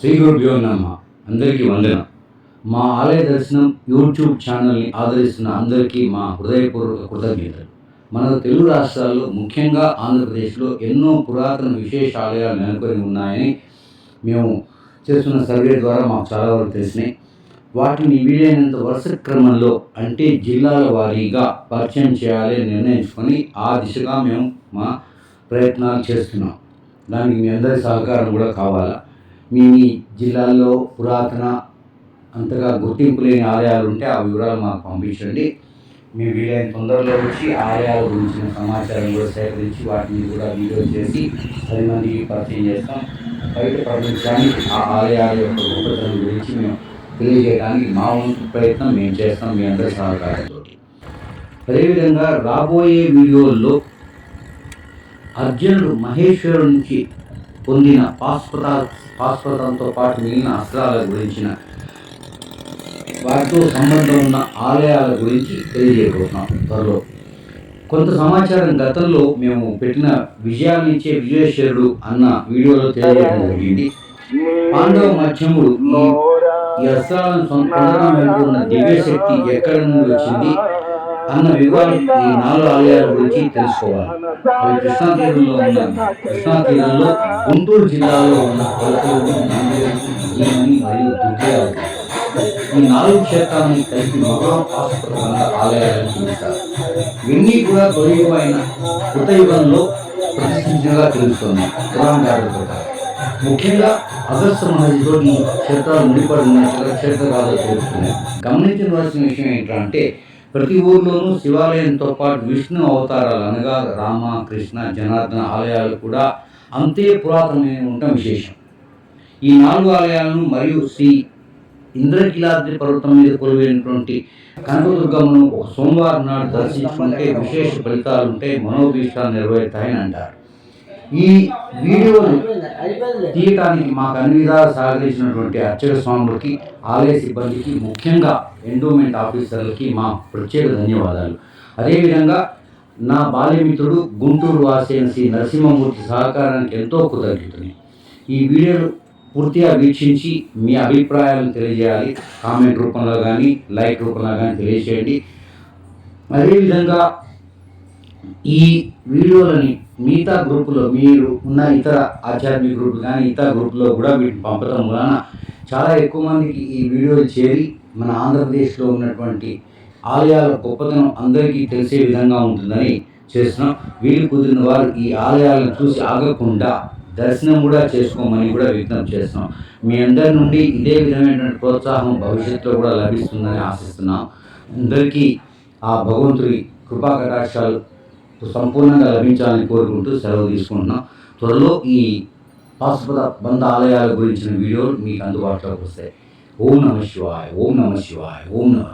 శ్రీ గురుభ్యో నమ. అందరికీ వందనం. మా ఆలయ దర్శనం యూట్యూబ్ ఛానల్ని ఆదరిస్తున్న అందరికీ మా హృదయపూర్వక కృతజ్ఞతలు. మన తెలుగు రాష్ట్రాల్లో ముఖ్యంగా ఆంధ్రప్రదేశ్లో ఎన్నో పురాతన విశేష ఆలయాలు నెలకొని ఉన్నాయని మేము చేస్తున్న సర్వే ద్వారా మాకు చాలా వరకు తెలిసినాయి. వాటిని వీలైనంత వరుస క్రమంలో అంటే జిల్లాల వారీగా పరిచయం చేయాలని నిర్ణయించుకొని ఆ దిశగా మేము మా ప్రయత్నాలు చేస్తున్నాం. దానికి మీ అందరి సహకారం కూడా కావాలా? మీ జిల్లాల్లో పురాతన అంతగా గుర్తింపు లేని ఆలయాలు ఉంటే ఆ వివరాలు మాకు పంపించండి. మేము వీలైన తొందరలో వచ్చి ఆలయాల గురించిన సమాచారం కూడా సేకరించి వాటిని కూడా వీడియో చేసి పది మందికి పరిచయం చేస్తాం. బయట ప్రపంచానికి ఆ ఆలయాల యొక్క గొప్పతనం గురించి మేము తెలియజేయడానికి మా వంతు ప్రయత్నం మేము చేస్తాం మీ అందరి సహకారంతో. అదేవిధంగా రాబోయే వీడియోల్లో అర్జునుడు మహేశ్వరు నుంచి పొందిన పాస్పత పాస్పతంతో పాటు మిగిలిన అస్త్రాల గురించిన వాటితో సంబంధం ఉన్న ఆలయాల గురించి తెలియజేయబోతున్నాం. త్వరలో కొంత సమాచారం గతంలో మేము పెట్టిన విజయాన్నిచ్చే విజయేశ్వరుడు అన్న వీడియోలో తెలియజేయడం జరిగింది. పాండవ మధ్యముడు ఈ- అస్త్రాలను సొంత పొందడం దివ్యశక్తి ఎక్కడి నుండి వచ్చింది? అన్న వివరాలు ఈ నాలుగు ఆలయాల గురించి తెలుసుకోవాలి. అవి కృష్ణా తీరంలో ఉన్న కృష్ణా తీరంలో గుంటూరు జిల్లాలో ఉన్న కొలతలు నందిరం మరియు దుర్గాలు ఈ నాలుగు క్షేత్రాన్ని కలిపి మహాపాస్పదంగా ఆలయాలను పిలుస్తారు. ఇవన్నీ కూడా తొలగిపోయిన కృత యుగంలో ప్రతిష్ఠించినగా తెలుస్తుంది. పురాణాల ప్రకారం ముఖ్యంగా అగస్త మహర్షితో క్షేత్రాలు ముడిపడి ఉన్నట్టుగా క్షేత్రకాలు తెలుస్తున్నాయి. గమనించవలసిన విషయం ఏంటంటే ప్రతి ఊర్లోనూ శివాలయంతో పాటు విష్ణు అవతారాలు అనగా రామ కృష్ణ జనార్దన ఆలయాలు కూడా అంతే పురాతనమైన ఉండటం విశేషం. ఈ నాలుగు ఆలయాలను మరియు శ్రీ ఇంద్రకిలాద్రి పర్వతం మీద కొలువైనటువంటి కనకదుర్గమ్మను ఒక సోమవారం నాడు దర్శించుకుంటే విశేష ఫలితాలు ఉంటే మనోభీష్టాలు నెరవేరుతాయని అంటారు. ఈ వీడియో తీయటానికి మాకు అన్ని విధాలు సహకరించినటువంటి అర్చక స్వాములకి ఆలయ సిబ్బందికి ముఖ్యంగా ఎండోమెంట్ ఆఫీసర్లకి మా ప్రత్యేక ధన్యవాదాలు. అదేవిధంగా నా బాల్యమిత్రుడు గుంటూరు వాసైన శ్రీ నరసింహమూర్తి సహకారానికి ఎంతో కృతజ్ఞతని ఈ వీడియోలు పూర్తిగా వీక్షించి మీ అభిప్రాయాలను తెలియజేయాలి. కామెంట్ రూపంలో కానీ లైక్ రూపంలో కానీ తెలియజేయండి. అదేవిధంగా ఈ వీడియోలని మిగతా గ్రూపులో మీరు ఉన్న ఇతర ఆధ్యాత్మిక గ్రూపులు కానీ ఇతర గ్రూపులో కూడా వీటిని పంపడం వలన చాలా ఎక్కువ మందికి ఈ వీడియోలు చేరి మన ఆంధ్రప్రదేశ్లో ఉన్నటువంటి ఆలయాల గొప్పతనం అందరికీ తెలిసే విధంగా ఉంటుందని చేస్తున్నాం. వీలు కుదిరిన వారు ఈ ఆలయాలను చూసి ఆగకుండా దర్శనం కూడా చేసుకోమని కూడా విజ్ఞప్తి చేస్తున్నాం. మీ అందరి నుండి ఇదే విధమైనటువంటి ప్రోత్సాహం భవిష్యత్తులో కూడా లభిస్తుందని ఆశిస్తున్నాం. అందరికీ ఆ భగవంతుడి కృపా కటాక్షాలు సంపూర్ణంగా లభించాలని కోరుకుంటూ సెలవు తీసుకుంటున్నాం. త్వరలో ఈ పాశుపత బంధ ఆలయాల గురించిన వీడియోలు మీకు అందుబాటులోకి వస్తాయి. ఓం నమ శివాయ ఓం నమ శివాయ ఓం నమ